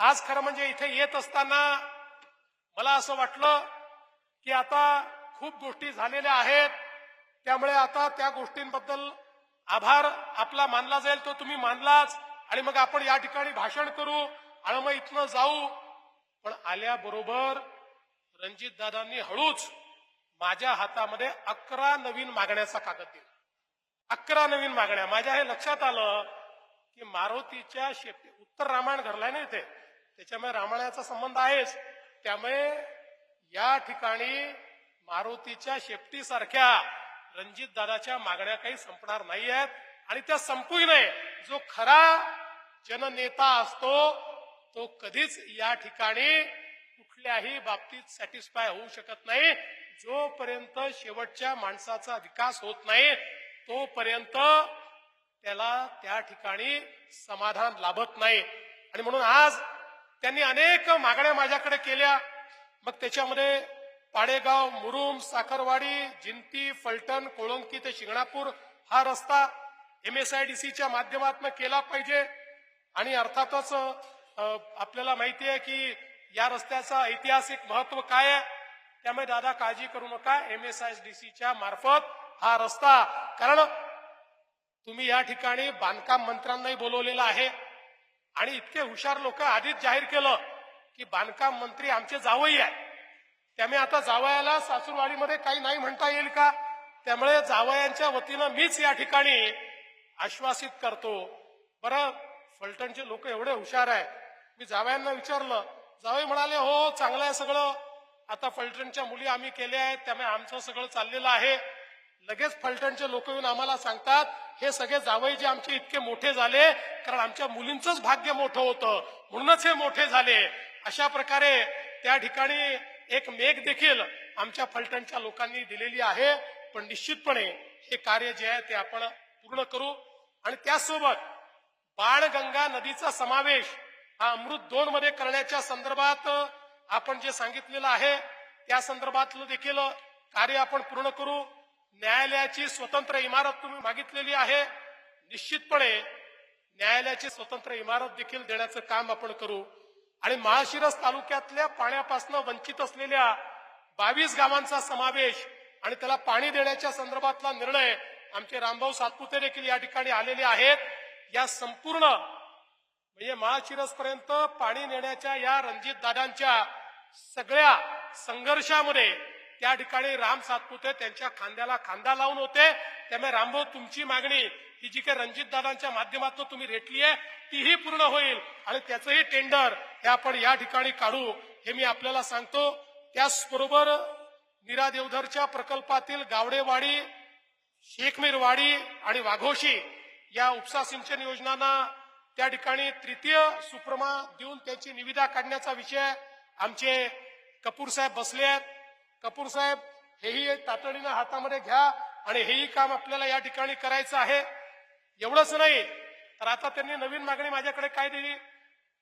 आज खरं म्हणजे इथे येत असताना मला असं वाटलं की आता खूप गोष्टी झालेल्या आहेत. त्यामुळे आता त्या गोष्टींबद्दल आभार आपला मानला जाईल तो तुम्ही मानलाच. आणि मग आपण या ठिकाणी भाषण करू आणि मग इथनं जाऊ. पण आल्याबरोबर रणजित दादांनी हळूच माझ्या हातामध्ये अकरा नवीन मागण्याचा कागद दिला. अकरा नवीन मागण्या. माझ्या हे लक्षात आलं की मारुतीच्या शेपटी उत्तर रामायण घडलाय ना इथे? त्याच्यामुळे रामायणाचा संबंध आहेच. त्यामुळे या ठिकाणी मारुतीच्या शेपटीसारख्या रणजित दादाच्या मागण्या काही संपणार नाही आहेत आणि त्या संपूही नये जो खरा जननेता असतो तो कधीच या ठिकाणी कुठल्याही बाबतीत सॅटिस्फाय होऊ शकत नाही. जोपर्यंत शेवटच्या माणसाचा विकास होत नाही तोपर्यंत त्याला त्या ठिकाणी समाधान लाभत नाही. आणि म्हणून आज त्यांनी अनेक मागण्या माझ्याकडे केल्या. मग त्याच्यामध्ये पाडेगाव मुरुम साखरवाडी जिंती फलटण कोळंकी ते शिंगणापूर हा रस्ता एमएसआयडीसीच्या माध्यमातून केला पाहिजे. आणि अर्थातच आपल्याला माहिती आहे की या रस्त्याचा ऐतिहासिक महत्त्व काय आहे? त्यामुळे दादा काळजी करू नका. एमएसआयडीसीच्या मार्फत हा रस्ता कारण तुम्ही या ठिकाणी बांधकाम मंत्र्यांनाही बोलवलेला आहे. आणि इतके हुशार लोक आधीच जाहीर केलं की बांधकाम मंत्री आमचे जावई आहे त्यामुळे आता जावयाला सासूरवाडीमध्ये काही नाही म्हणता येईल का? त्यामुळे जावयांच्या वतीनं मीच या ठिकाणी आश्वासित करतो. बरं फलटणचे लोक एवढे हुशार आहे मी जावयांना विचारलं जावई म्हणाले हो, हो चांगलं आहे सगळं. आता फलटणच्या मुली आम्ही केल्या आहेत त्यामुळे आमचं सगळं चाललेलं आहे. लगेच फलटणचे लोक येऊन आम्हाला सांगतात हे सगळे जावई जे आमचे इतके मोठे झाले कारण आमच्या मुलींचंच भाग्य मोठं होतं. म्हणूनच हे मोठे झाले. अशा प्रकारे त्या ठिकाणी एक मेघ देखील आमच्या फलटणच्या लोकांनी दिलेली आहे. पण निश्चितपणे हे कार्य जे आहे ते आपण पूर्ण करू. आणि त्यासोबत बाणगंगा नदीचा समावेश हा अमृत दोन मध्ये करण्याच्या संदर्भात आपण जे सांगितलेलं आहे त्या संदर्भातलं देखील कार्य आपण पूर्ण करू. न्यायालयाची स्वतंत्र इमारत तुम्ही मागितलेली आहे. निश्चितपणे न्यायालयाची स्वतंत्र इमारत देखील देण्याचं काम आपण करू. आणि महाशिरस तालुक्यातल्या पाण्यापासून वंचित असलेल्या बावीस गावांचा समावेश आणि त्याला पाणी देण्याच्या संदर्भातला निर्णय आमचे रामभाऊ सातपुते देखील या ठिकाणी आलेले आहेत. या संपूर्ण म्हणजे महाशिरस पर्यंत पाणी नेण्याच्या या रणजित दादांच्या सगळ्या संघर्षामध्ये त्या ठिकाणी राम सातपुते त्यांच्या खांद्याला खांदा लावून होते. त्यामुळे रामभाऊ तुमची मागणी ही जी काही रणजित दादांच्या माध्यमातून तुम्ही रेटली आहे तीही पूर्ण होईल. आणि त्याचंही टेंडर हे आपण या ठिकाणी काढू हे मी आपल्याला सांगतो. त्याचबरोबर नीरा देवधरच्या प्रकल्पातील गावडेवाडी शेखमीरवाडी आणि वाघोशी या उपसा सिंचन योजनांना त्या ठिकाणी तृतीय सुप्रमा देऊन त्याची निविदा काढण्याचा विषय आमचे कपूर साहेब बसले आहेत. कपूर साहेब हेही तातडीनं हातामध्ये घ्या आणि हेही काम आपल्याला या ठिकाणी करायचं आहे. एवढंच नाही तर आता त्यांनी नवीन मागणी माझ्याकडे काय दिली?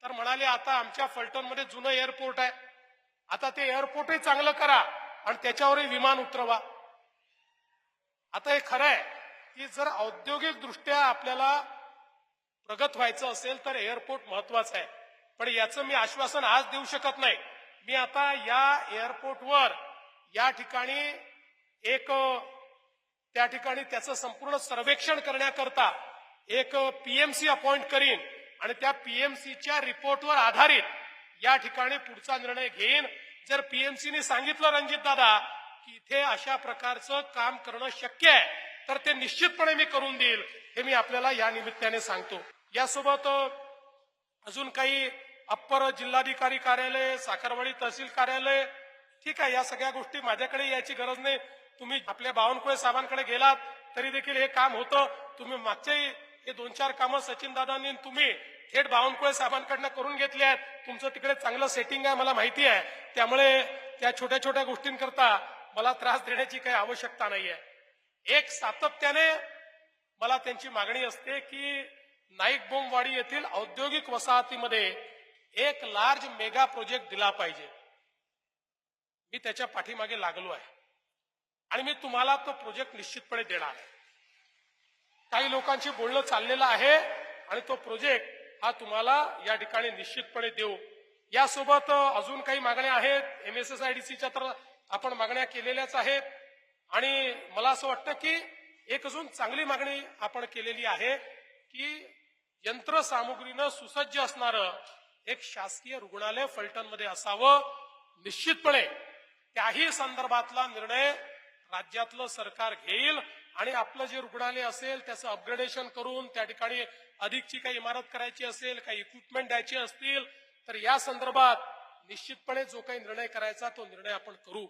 तर म्हणाले आता आमच्या फलटणमध्ये जुनं एअरपोर्ट आहे. आता ते एअरपोर्टही चांगलं करा आणि त्याच्यावरही विमान उतरवा. आता हे खरं आहे की जर औद्योगिकदृष्ट्या आपल्याला प्रगत व्हायचं असेल तर एअरपोर्ट महत्वाचं आहे. पण याचं मी आश्वासन आज देऊ शकत नाही. मी आता या एअरपोर्टवर या ठिकाणी एक त्या ठिकाणी त्याचं संपूर्ण सर्वेक्षण करण्याकरता एक पीएमसी अपॉइंट करीन आणि त्या पीएमसीच्या रिपोर्टवर आधारित या ठिकाणी पुढचा निर्णय घेईन. जर पीएमसीने सांगितलं रणजित दादा की इथे अशा प्रकारचं काम करणं शक्य आहे तर ते निश्चितपणे मी करून देईल हे मी आपल्याला या निमित्ताने सांगतो. यासोबत अजून काही अप्पर जिल्हाधिकारी कार्यालय साखरवाडी तहसील कार्यालय ठीक आहे या सगळ्या गोष्टी माझ्याकडे यायची गरज नाही. तुम्ही आपल्या बावनकुळे साहेबांकडे गेलात तरी देखील हे काम होतं. तुम्ही मागच्याही हे दोन चार कामं सचिन दादांनी तुम्ही थेट बावनकुळे साहेबांकडनं करून घेतली आहेत. तुमचं तिकडे चांगलं सेटिंग आहे मला माहिती आहे. त्यामुळे त्या छोट्या छोट्या गोष्टींकरता मला त्रास देण्याची काही आवश्यकता नाहीये. एक सातत्याने मला त्यांची मागणी असते की नाईक बोमवाडी येथील औद्योगिक वसाहतीमध्ये एक लार्ज मेगा प्रोजेक्ट दिला पाहिजे. मी त्याच्या पाठीमागे लागलो आहे. आणि मी तुम्हाला तो प्रोजेक्ट निश्चितपणे देणार आहे. काही लोकांशी बोलणं चाललेलं आहे आणि तो प्रोजेक्ट हा तुम्हाला या ठिकाणी निश्चितपणे देऊ. यासोबत अजून काही मागण्या आहेत? M S S I D सीच्या तर आपण मागण्या केलेल्याच आहेत. आणि मला असं वाटतं की एक अजून चांगली मागणी आपण केलेली आहे की यंत्रसामुग्रीनं सुसज्ज असणारं एक शासकीय रुग्णालय फलटणमध्ये असावं. निश्चितपणे त्याही संदर्भातला निर्णय राज्यातलं सरकार घेईल आणि आपलं जे रुग्णालय असेल त्याचं अपग्रेडेशन करून त्या ठिकाणी अधिकची काही इमारत करायची असेल काही इक्विपमेंट द्यायचे असतील तर या संदर्भात निश्चितपणे जो काही निर्णय करायचा तो निर्णय आपण करू.